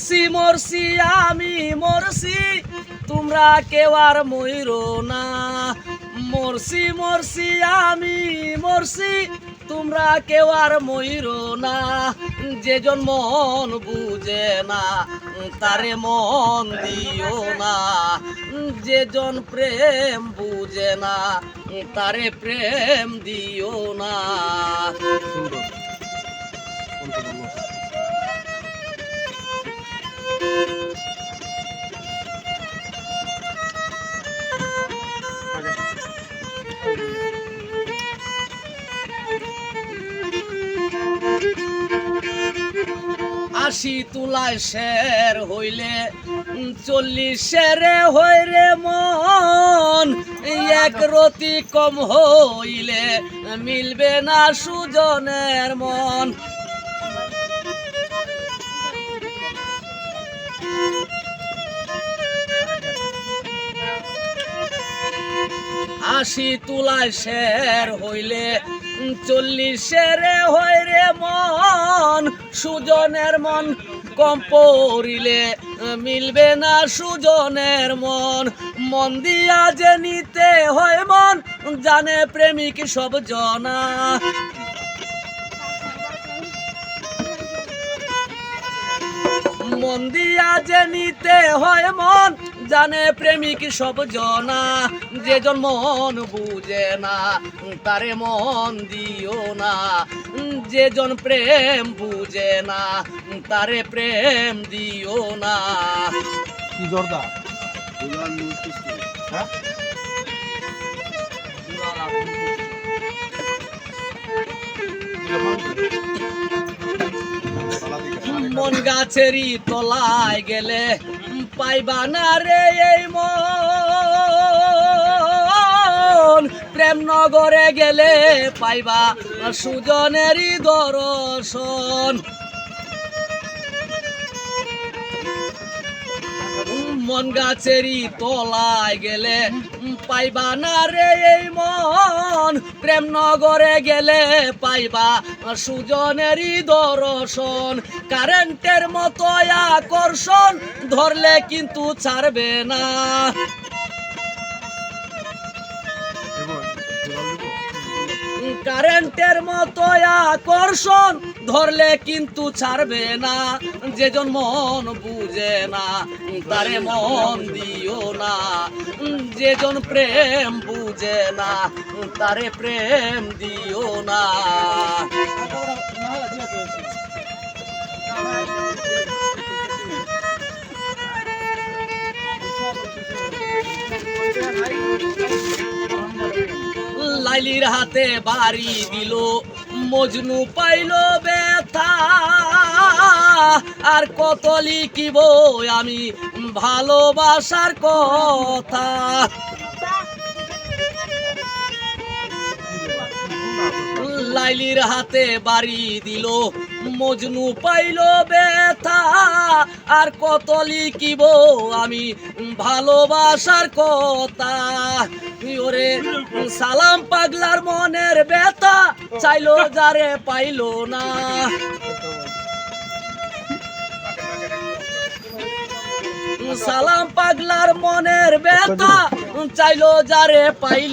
মরছি মরছি, আমি মরছি, তোমরা কেউ আর ময়ূর না। মরছি মরছি, আমি মরছি, তোমরা কেউ আর ময়ূর না। যেজন মন বুঝে না, তারে মন দিও না। যেজন প্রেম বুঝে না, তারে প্রেম দিও না। আশি তুলায় শের হইলে উম, চল্লিশ শেরে হইরে মন। এক রতি কম হইলে মিলবে না সুজনের মন। আশি তুলায় শের হইলে উম, চল্লিশ শেরে হইরে মন। সুজনের মন কম পড়িলে মিলবে না সুজনের মন। মন দিয়া যে নিতে হয় মন জানে প্রেমিক সব জনা। মন দিয়া যে নিতে হয় মন জানে প্রেমিক সব জনা যেজন মন বুঝে না তারে মন দিও না। যেজন প্রেম বুঝে না তারে প্রেম দিও না। কি জর্দা হ্যাঁ? মন গাছেরই তলায় গেলে পাইবা না রে এই মন। প্রেম নগরে গেলে পাইবা সুজনেরই দর্শন। মন গাছেরই তলায় গেলে পাইবা না রে এই মন? প্রেম নগরে গেলে পাইবা সুজনেরই দর্শন? কারেন্টের মতো আকর্ষণ, ধরলে কিন্তু ছাড়বে না। কারেন্টের মতো আকর্ষণ ধরলে কিন্তু ছাড়বে না। যেজন মন বুঝে না, তারে মন দিও না। যেজন প্রেম বুঝে না, তারে প্রেম দিও না। লাইলির হাতে বাড়ি দিল, মজনু পাইল ব্যথা। আর কত লিখিব আমি ভালোবাসার কথা। লাইলির হাতে বাড়ি দিল, মজনু পাইল ব্যথা। আর কত লিখিব আমি ভালোবাসার কথা? ওরে সালাম পাগলার মনের ব্যথা চাইলো যারে পাইলো না। সালাম পাগলার মনের ব্যথা চাইলো যারে পাইলো